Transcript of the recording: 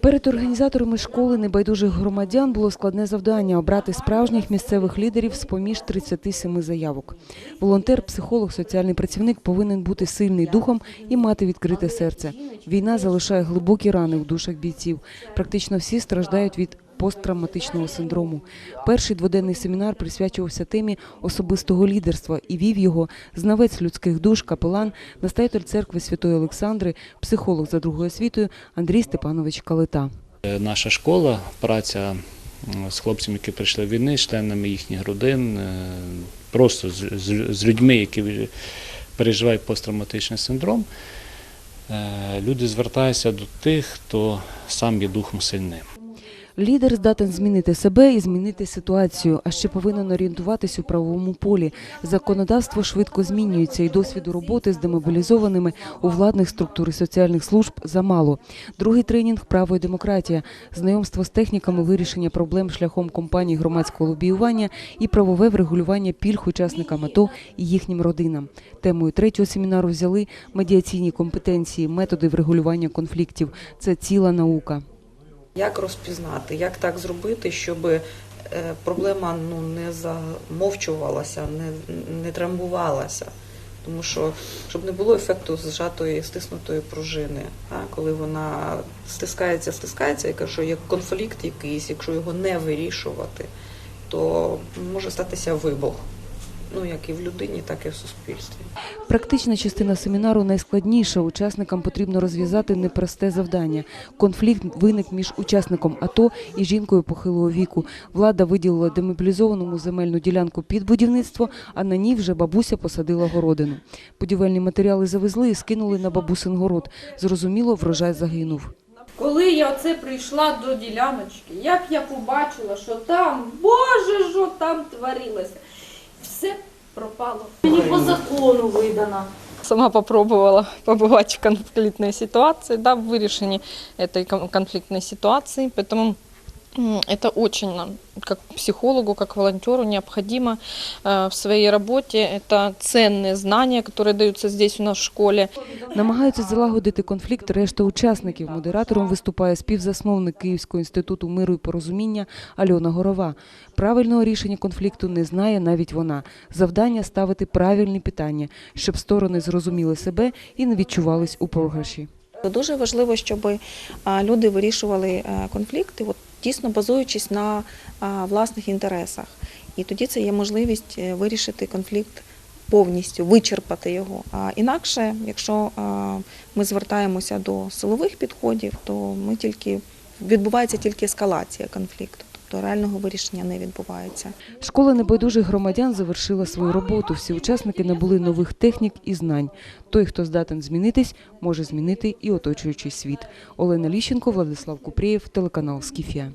Перед організаторами школи небайдужих громадян було складне завдання обрати справжніх місцевих лідерів з поміж 37 заявок. Волонтер, психолог, соціальний працівник повинен бути сильний духом і мати відкрите серце. Війна залишає глибокі рани в душах бійців. Практично всі страждають від посттравматичного синдрому. Перший дводенний семінар присвячувався темі особистого лідерства і вів його знавець людських душ, капелан, настоятель церкви Святої Олександри, психолог за другою освітою Андрій Степанович Калита. Е, Наша школа, праця з хлопцями, які прийшли війни, членами їхніх родин, е, просто з людьми, які переживають посттравматичний синдром. Е, Люди звертаються до тих, хто сам є духом сильним. Лідер здатен змінити себе і змінити ситуацію, а ще повинен орієнтуватись у правовому полі. Законодавство швидко змінюється, і досвіду роботи з демобілізованими у владних структур і соціальних служб замало. Другий тренінг право і демократія, знайомство з техніками вирішення проблем шляхом компаній громадського лобіювання і правове врегулювання пільг учасникам АТО і їхнім родинам. Темою третього семінару взяли медіаційні компетенції, методи врегулювання конфліктів. Це ціла наука. Як розпізнати, як так зробити, щоб е, проблема ну, не замовчувалася, не, не трамбувалася. Тому що щоб не було ефекту зжатої, стиснутої пружини, а, коли вона стискається, стискається, і що є конфлікт якийсь, якщо його не вирішувати, то може статися вибух. Ну як і в людині, так і в суспільстві. Практична частина семінару найскладніша. Учасникам потрібно розв'язати непросте завдання. Конфлікт виник між учасником АТО і жінкою похилого віку. Влада виділила демобілізованому земельну ділянку під будівництво, а на ній вже бабуся посадила городину. Будівельні матеріали завезли і скинули на бабусин город. Зрозуміло, врожай загинув. Коли я оце прийшла до діляночки, як я побачила, що там, боже, що там творилося, все пропало. Мені по закону видано. Сама попробовала побывать в конфликтной ситуации, да, в вирішенні этой кон- конфликтной ситуации, поэтому м, это очень нам, как психологу, как волонтеру необходимо э, в своей работе. Это ценные знания, которые даются здесь у нас в школе. Намагаються залагодити конфлікт решта учасників. Модератором виступає співзасновник Київського інституту миру і порозуміння Альона Горова. Правильного рішення конфлікту не знає навіть вона. Завдання ставити правильні питання, щоб сторони зрозуміли себе і не відчувались у програші. Дуже важливо, щоб а, люди вирішували е, конфлікти, от, дійсно базуючись на власних інтересах. І тоді це є можливість е, вирішити конфлікт повністю, вичерпати його. А інакше, якщо ми звертаємося до силових підходів, то ми тільки відбувається тільки ескалація конфлікту, тобто реального вирішення не відбувається. Школа небайдужих громадян завершила свою роботу. Всі учасники набули нових технік і знань. Той, хто здатен змінитись, може змінити і оточуючий світ. Олена Ліщенко, Владислав Купрієв, телеканал Скіфія.